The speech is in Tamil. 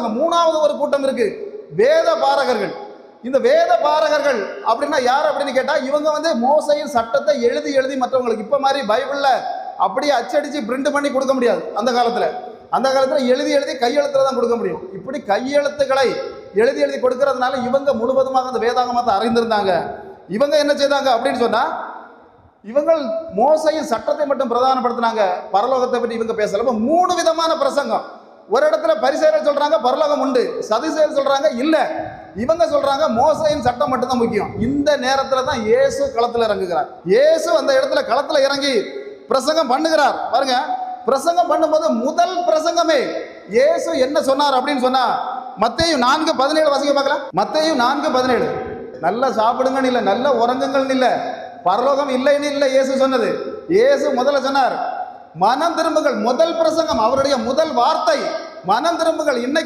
மூணாவது ஒரு கூட்டம் இருக்கு. வேத பாரகர்கள். இந்த வேத பாரகர்கள் அப்படின்னா யார் அப்படின்னு கேட்டா இவங்க வந்து மோசையின் சட்டத்தை எழுதி எழுதி மற்றவங்களுக்கு இப்ப மாதிரி பைபிள்ல அப்படியே அச்சடிச்சு பிரிண்ட் பண்ணி கொடுக்க முடியாது. அந்த காலத்துல. அந்த காலத்துல எழுதி எழுதி கையெழுத்துல தான் கொடுக்க முடியும். இப்படி கையெழுத்துக்களை எழுதி எழுதி கொடுக்கறதுனால இவங்க முழுவதுமாக அந்த வேதாங்கமத்தை அறிந்திருந்தாங்க. இவங்க என்ன செய்தாங்க அப்படின்னு சொன்னா இவங்கள் மோசையின் சட்டத்தை மட்டும் பிரதானப்படுத்தினாங்க. பரலோகத்தை பற்றி இவங்க பேசல. மூணு விதமான பிரசங்கம். ஒரு இடத்துல பரிசேரர் சொல்றாங்க பரலோகம் உண்டு. சதிசேர் சொல்றாங்க இல்ல. இவங்க சொல்றாங்க மோசையின் சட்டம் மட்டும்தான் முக்கியம். இந்த நேரத்துல தான் இயேசு களத்துல இறங்குகிறார். இயேசு அந்த இடத்துல களத்துல இறங்கி பிரசங்கம் பண்ணுகிறார். பாருங்க பிரசங்கம் பண்ணும்போது முதல் பிரசங்கமே இயேசு என்ன சொன்னார் அப்படின்னு சொன்னா மத்தையும் நான்கு பதினேழு வாசிக்க பார்க்கலாம். மத்தையும் நான்கு பதினேழு. நல்லா சாப்பிடுங்கன்னு இல்லை நல்ல உறங்குங்கள்னு இல்லை. பரலோகம் இல்லைன்னு இல்லை இயேசு சொன்னது. இயேசு முதல்ல சொன்னார் மனம் திரும்புங்கள். முதல் பிரசங்கம் அவருடைய முதல் வார்த்தை. மனம் திரும்புங்கள். இன்னைக்கு